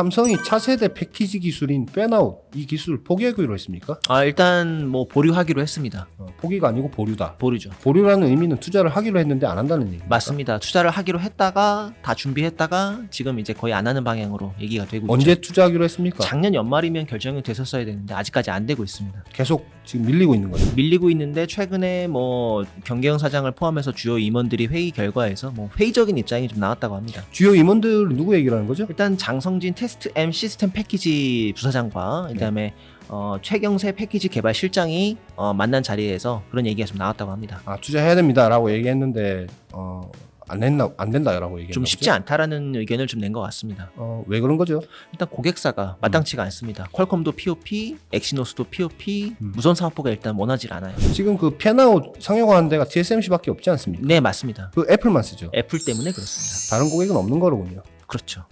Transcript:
삼성이 차세대 패키지 기술인 팬아웃 이 기술 포기하기로 했습니까? 아 일단 뭐 보류하기로 했습니다. 어, 포기가 아니고 보류다. 보류죠. 보류라는 의미는 투자를 하기로 했는데 안 한다는 얘기입니다. 맞습니다. 투자를 하기로 했다가 다 준비했다가 지금 이제 거의 안 하는 방향으로 얘기가 되고 언제 있죠. 투자하기로 했습니까? 작년 연말이면 결정이 됐었어야 되는데 아직까지 안 되고 있습니다. 계속 지금 밀리고 있는 거죠. 밀리고 있는데 최근에 뭐 경계형 사장을 포함해서 주요 임원들이 회의 결과에서 뭐 회의적인 입장이 좀 나왔다고 합니다. 주요 임원들 누구 얘기를 하는 거죠? 일단 장성진 테스트 M 시스템 패키지 부사장과 그다음에 어, 최경세 패키지 개발 실장이 어, 만난 자리에서 그런 얘기가 좀 나왔다고 합니다. 아 투자해야 됩니다라고 얘기했는데 어, 안 했나 안 된다라고 얘기했나 좀? 쉽지 않다라는 의견을 좀 낸 것 같습니다. 어, 왜 그런 거죠? 일단 고객사가 마땅치가 않습니다. 퀄컴도 POP, 엑시노스도 POP, 음. 무선 사업부가 일단 원하지 않아요. 지금 그 팬아웃 상용화하는 데가 TSMC밖에 없지 않습니까? 네, 맞습니다. 그 애플만 쓰죠. 애플 때문에 그렇습니다. 다른 고객은 없는 거로군요. 그렇죠.